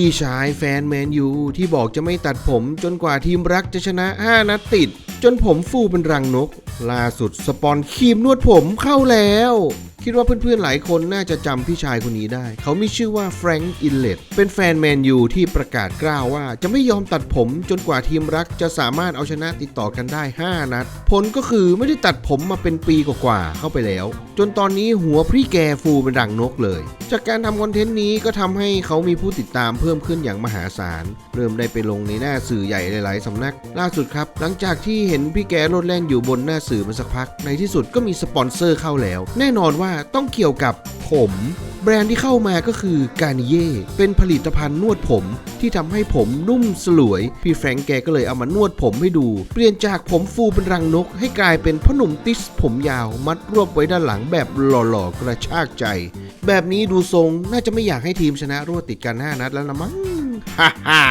พี่ชายแฟนแมนยูที่บอกจะไม่ตัดผมจนกว่าทีมรักจะชนะ 5 นัดติด จนผมฟูเป็นรังนก ล่าสุดสปอนครีมนวดผมเข้าแล้ว คิดว่าเพื่อนๆหลายคนน่าจะจำพี่ชายคนนี้ได้ เขามีชื่อว่าแฟรงก์อินเลตเป็นแฟนแมนยูที่ประกาศกล้าวว่า จะไม่ยอมตัดผมจนกว่าทีมรักจะสามารถเอาชนะติดต่อกันได้ 5 นัด ผลก็คือไม่ได้ตัดผมมาเป็นปีกว่าๆเข้าไปแล้ว จนตอนนี้หัวพรี่แกฟูเป็นรังนกเลย จากการทำคอนเทนต์นี้ก็ทำให้เขามีผู้ติดตามเพิ่มขึ้นอย่างมหาศาล เริ่มได้ไปลงในหน้าสื่อใหญ่หลายๆสำนัก ล่าสุดครับ หลังจากที่เห็นพี่แกโลดแล่นอยู่บนหน้าสื่อมาสักพัก ในที่สุดก็มีสปอนเซอร์เข้าแล้ว แน่นอนว่าต้องเกี่ยวกับผม แบรนด์ที่เข้ามาก็คือการเย่เป็นผลิตภัณฑ์นวดผมที่ทำให้ผมนุ่มสลวย พี่แฟรงแกก็เลยเอามานวดผมให้ดู เปลี่ยนจากผมฟูเป็นรังนก ให้กลายเป็นพ่อหนุ่มติสผมยาวมัดรวบไว้ด้านหลังแบบหล่อๆกระชากใจ แบบนี้ดูทรงน่าจะไม่อยากให้ทีมชนะรวดติดกัน 5 นัดแล้วละมั้งฮ่าฮ่า